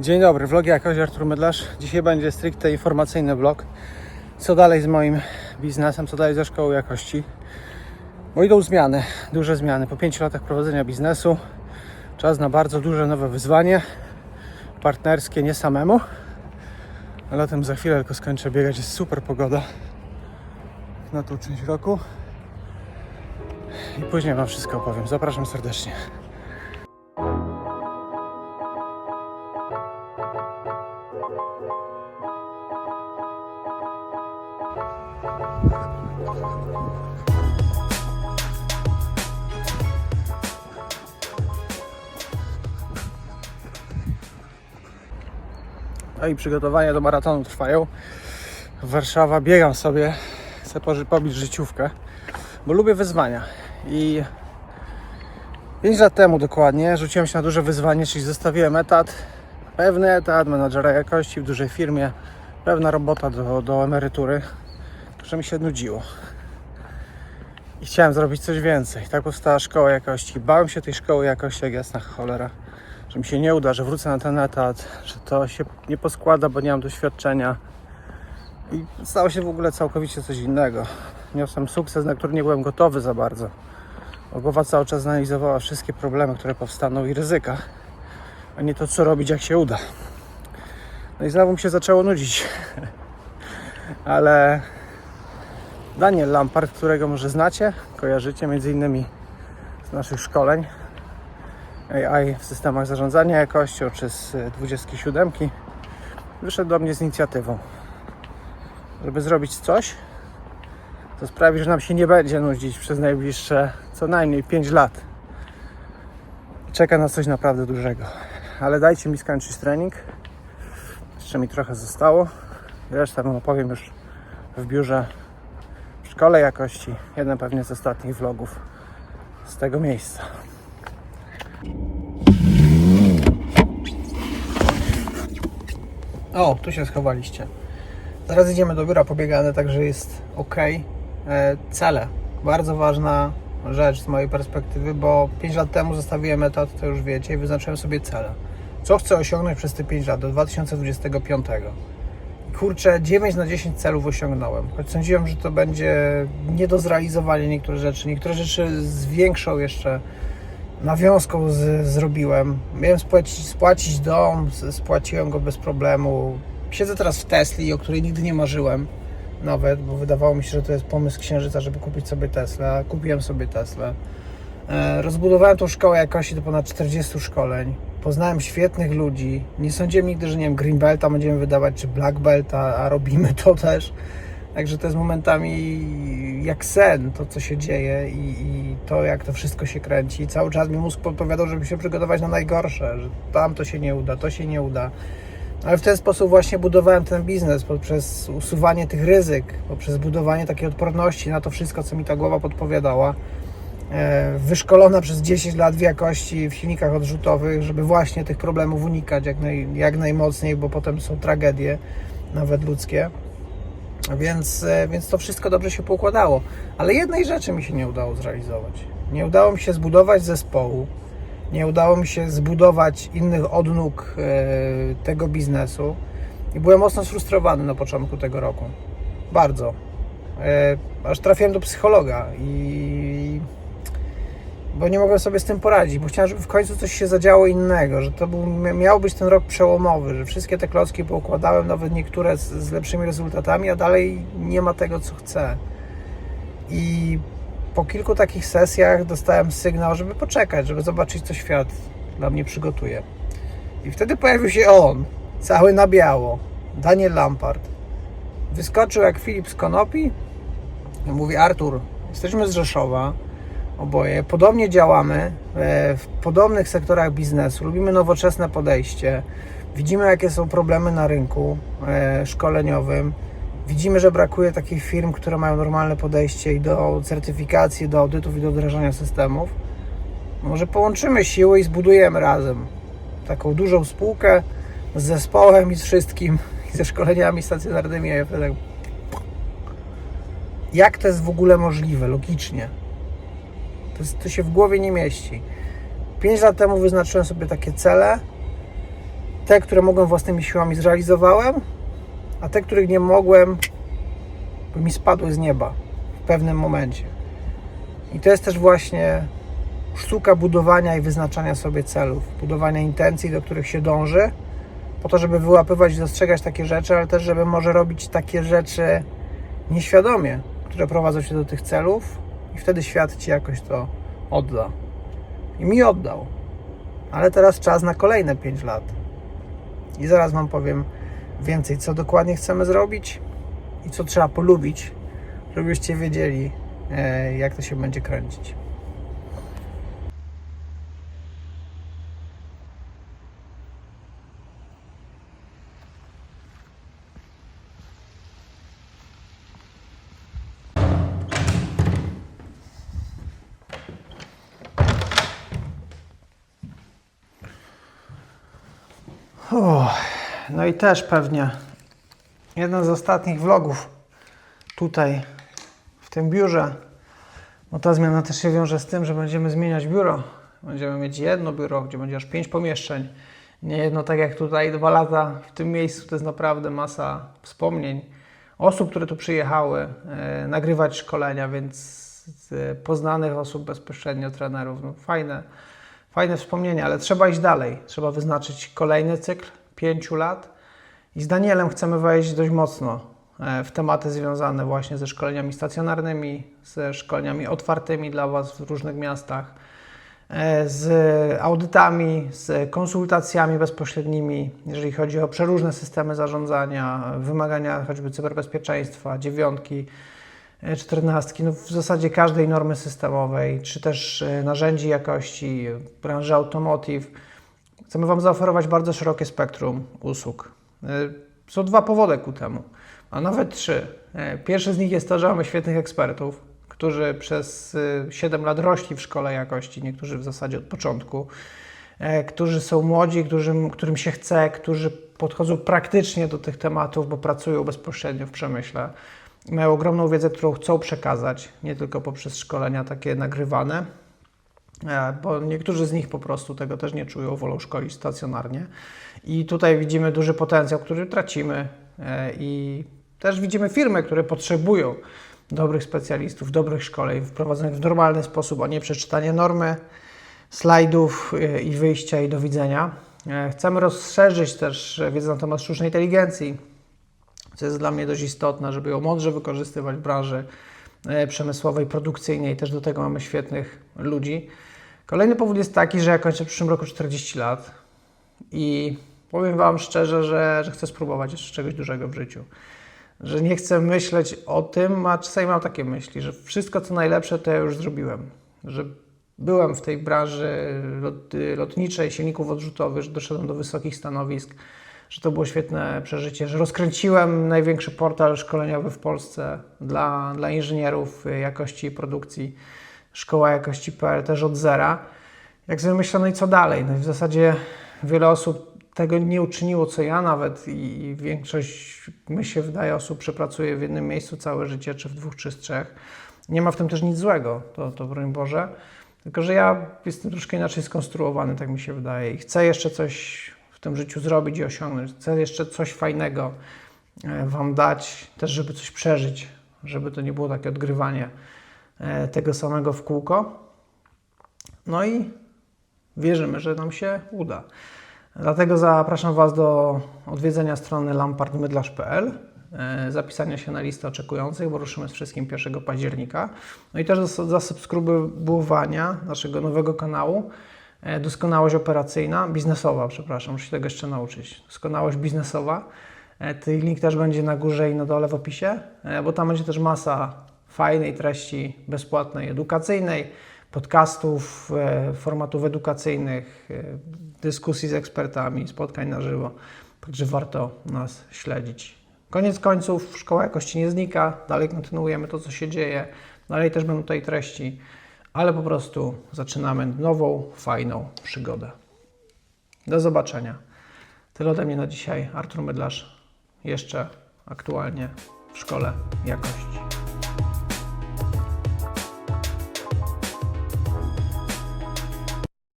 Dzień dobry, vlog jakoś Artur Mydlarz. Dzisiaj będzie stricte informacyjny vlog. Co dalej z moim biznesem, co dalej ze szkołą jakości. Bo idą zmiany, duże zmiany. Po 5 latach prowadzenia biznesu czas na bardzo duże nowe wyzwanie. Partnerskie, nie samemu. Tym za chwilę tylko skończę biegać. Jest super pogoda na tą część roku. I później Wam wszystko opowiem. Zapraszam serdecznie. No i przygotowania do maratonu trwają. Warszawa, biegam sobie, chcę pobić życiówkę, bo lubię wyzwania. I 5 lat temu dokładnie rzuciłem się na duże wyzwanie, czyli zostawiłem etat, pewny etat menadżera jakości w dużej firmie, pewna robota do, do emerytury, że mi się nudziło. I chciałem zrobić coś więcej. Tak powstała szkoła jakości. Bałem się tej szkoły jakości jak jasna cholera że mi się nie uda, że wrócę na ten etat, że to się nie poskłada, bo nie mam doświadczenia. I stało się w ogóle całkowicie coś innego. Niosłem sukces, na który nie byłem gotowy za bardzo. Bo głowa cały czas analizowała wszystkie problemy, które powstaną i ryzyka, a nie to, co robić, jak się uda. No i znowu mi się zaczęło nudzić. Ale Daniel Lampard, którego może znacie, kojarzycie między innymi z naszych szkoleń, AI w systemach zarządzania jakością czy z y, 27 wyszedł do mnie z inicjatywą, żeby zrobić coś, co sprawi, że nam się nie będzie nudzić przez najbliższe co najmniej 5 lat. Czeka nas coś naprawdę dużego. Ale dajcie mi skończyć trening. Jeszcze mi trochę zostało. Resztę wam opowiem już w biurze w szkole jakości. Jeden pewnie z ostatnich vlogów z tego miejsca. O, tu się schowaliście. Zaraz idziemy do biura pobiegane, także jest ok. E, cele. Bardzo ważna rzecz z mojej perspektywy, bo 5 lat temu zostawiłem etat, to już wiecie, i wyznaczyłem sobie cele. Co chcę osiągnąć przez te 5 lat do 2025? Kurczę, 9 na 10 celów osiągnąłem. Choć sądziłem, że to będzie nie do zrealizowania niektóre rzeczy. Niektóre rzeczy z większą jeszcze nawiązką z, zrobiłem. Miałem spłacić, spłacić dom, spłaciłem go bez problemu. Siedzę teraz w Tesli, o której nigdy nie marzyłem nawet, bo wydawało mi się, że to jest pomysł księżyca, żeby kupić sobie Tesla. Kupiłem sobie Teslę. E, rozbudowałem tą szkołę jakości do ponad 40 szkoleń. Poznałem świetnych ludzi. Nie sądziłem nigdy, że nie wiem, Green Belta będziemy wydawać, czy Black Belta, a robimy to też. Także to jest momentami jak sen, to co się dzieje i, i to jak to wszystko się kręci. Cały czas mi mózg podpowiadał, żeby się przygotować na najgorsze, że tam to się nie uda, to się nie uda. Ale w ten sposób właśnie budowałem ten biznes poprzez usuwanie tych ryzyk, poprzez budowanie takiej odporności na to wszystko, co mi ta głowa podpowiadała. E, Wyszkolona przez 10 lat w jakości w silnikach odrzutowych, żeby właśnie tych problemów unikać jak, naj, jak najmocniej, bo potem są tragedie, nawet ludzkie. Więc, e, więc to wszystko dobrze się poukładało. Ale jednej rzeczy mi się nie udało zrealizować. Nie udało mi się zbudować zespołu. Nie udało mi się zbudować innych odnóg e, tego biznesu. I byłem mocno sfrustrowany na początku tego roku. Bardzo. E, aż trafiłem do psychologa i bo nie mogłem sobie z tym poradzić, bo chciałem, żeby w końcu coś się zadziało innego, że to był, miał być ten rok przełomowy, że wszystkie te klocki poukładałem, nawet niektóre z, z lepszymi rezultatami, a dalej nie ma tego, co chcę. I po kilku takich sesjach dostałem sygnał, żeby poczekać, żeby zobaczyć, co świat dla mnie przygotuje. I wtedy pojawił się on, cały na biało, Daniel Lampard. Wyskoczył jak Filip z Konopi mówi, Artur, jesteśmy z Rzeszowa, oboje. Podobnie działamy e, w podobnych sektorach biznesu. Lubimy nowoczesne podejście. Widzimy, jakie są problemy na rynku e, szkoleniowym. Widzimy, że brakuje takich firm, które mają normalne podejście i do certyfikacji, do audytów i do wdrażania systemów. Może połączymy siły i zbudujemy razem taką dużą spółkę z zespołem i z wszystkim, i ze szkoleniami stacjonarnymi. Tak, Jak to jest w ogóle możliwe, logicznie? To, to się w głowie nie mieści. 5 lat temu wyznaczyłem sobie takie cele te, które mogłem własnymi siłami zrealizowałem, a te, których nie mogłem, by mi spadły z nieba w pewnym momencie. I to jest też właśnie sztuka budowania i wyznaczania sobie celów, budowania intencji, do których się dąży, po to, żeby wyłapywać i dostrzegać takie rzeczy, ale też, żeby może robić takie rzeczy nieświadomie, które prowadzą cię do tych celów, wtedy świat ci jakoś to odda. I mi oddał. Ale teraz czas na kolejne 5 lat. I zaraz Wam powiem więcej, co dokładnie chcemy zrobić i co trzeba polubić, żebyście wiedzieli, e, jak to się będzie kręcić. No i też pewnie jeden z ostatnich vlogów tutaj w tym biurze. No ta zmiana też się wiąże z tym, że będziemy zmieniać biuro. Będziemy mieć jedno biuro, gdzie będzie aż pięć pomieszczeń. Nie jedno tak jak tutaj, dwa lata w tym miejscu to jest naprawdę masa wspomnień. Osób, które tu przyjechały, e, nagrywać szkolenia, więc z poznanych osób bezpośrednio, trenerów. No, fajne, fajne wspomnienia, ale trzeba iść dalej. Trzeba wyznaczyć kolejny cykl pięciu lat. I z Danielem chcemy wejść dość mocno e, w tematy związane właśnie ze szkoleniami stacjonarnymi, ze szkoleniami otwartymi dla Was w różnych miastach, e, z audytami, z konsultacjami bezpośrednimi, jeżeli chodzi o przeróżne systemy zarządzania, wymagania choćby cyberbezpieczeństwa, dziewiątki, e, czternastki, no w zasadzie każdej normy systemowej, czy też narzędzi jakości, branży automotive. Chcemy Wam zaoferować bardzo szerokie spektrum usług. E, Są dwa powody ku temu, a nawet trzy. E, Pierwszy z nich jest to, że mamy świetnych ekspertów, którzy przez e, 7 lat rośli w szkole jakości, niektórzy w zasadzie od początku, e, którzy są młodzi, którzy, którym się chce, którzy podchodzą praktycznie do tych tematów, bo pracują bezpośrednio w przemyśle. Mają ogromną wiedzę, którą chcą przekazać, nie tylko poprzez szkolenia takie nagrywane, E, bo niektórzy z nich po prostu tego też nie czują, wolą szkolić stacjonarnie. I tutaj widzimy duży potencjał, który tracimy e, i też widzimy firmy, które potrzebują dobrych specjalistów, dobrych szkoleń wprowadzonych w normalny sposób, a nie przeczytanie normy, slajdów e, i wyjścia i do widzenia. E, Chcemy rozszerzyć też wiedzę na temat sztucznej inteligencji, co jest dla mnie dość istotne, żeby ją mądrze wykorzystywać w branży e, przemysłowej, produkcyjnej. Też do tego mamy świetnych ludzi. Kolejny powód jest taki, że ja kończę w przyszłym roku 40 lat i powiem Wam szczerze, że, że chcę spróbować jeszcze czegoś dużego w życiu. Że nie chcę myśleć o tym, a czasami mam takie myśli, że wszystko co najlepsze to ja już zrobiłem. Że byłem w tej branży lot, lotniczej, silników odrzutowych, że doszedłem do wysokich stanowisk, że to było świetne przeżycie, że rozkręciłem największy portal szkoleniowy w Polsce dla, dla inżynierów jakości i produkcji, szkoła jakości.pl też od zera. Jak sobie myślę, no i co dalej? No i w zasadzie wiele osób tego nie uczyniło, co ja nawet i, większość, mi się wydaje, osób przepracuje w jednym miejscu całe życie, czy w dwóch, czy z trzech. Nie ma w tym też nic złego, to, to broń Boże. Tylko, że ja jestem troszkę inaczej skonstruowany, tak mi się wydaje. I chcę jeszcze coś w tym życiu zrobić i osiągnąć. Chcę jeszcze coś fajnego e, Wam dać, też żeby coś przeżyć, żeby to nie było takie odgrywanie tego samego w kółko. No i wierzymy, że nam się uda. Dlatego zapraszam Was do odwiedzenia strony lampardmydlarz.pl, e, zapisania się na listę oczekujących, bo ruszymy z wszystkim 1 października. No i też do zasubskrybowania naszego nowego kanału e, Doskonałość operacyjna, biznesowa, przepraszam, muszę się tego jeszcze nauczyć. Doskonałość biznesowa. E, Ten link też będzie na górze i na dole w opisie, e, bo tam będzie też masa fajnej treści bezpłatnej, edukacyjnej, podcastów, e, formatów edukacyjnych, e, dyskusji z ekspertami, spotkań na żywo. Także warto nas śledzić. Koniec końców, szkoła jakości nie znika, dalej kontynuujemy to, co się dzieje, dalej też będą tutaj treści, ale po prostu zaczynamy nową, fajną przygodę. Do zobaczenia. Tyle ode mnie na dzisiaj. Artur Mydlarz, jeszcze aktualnie w szkole jakości.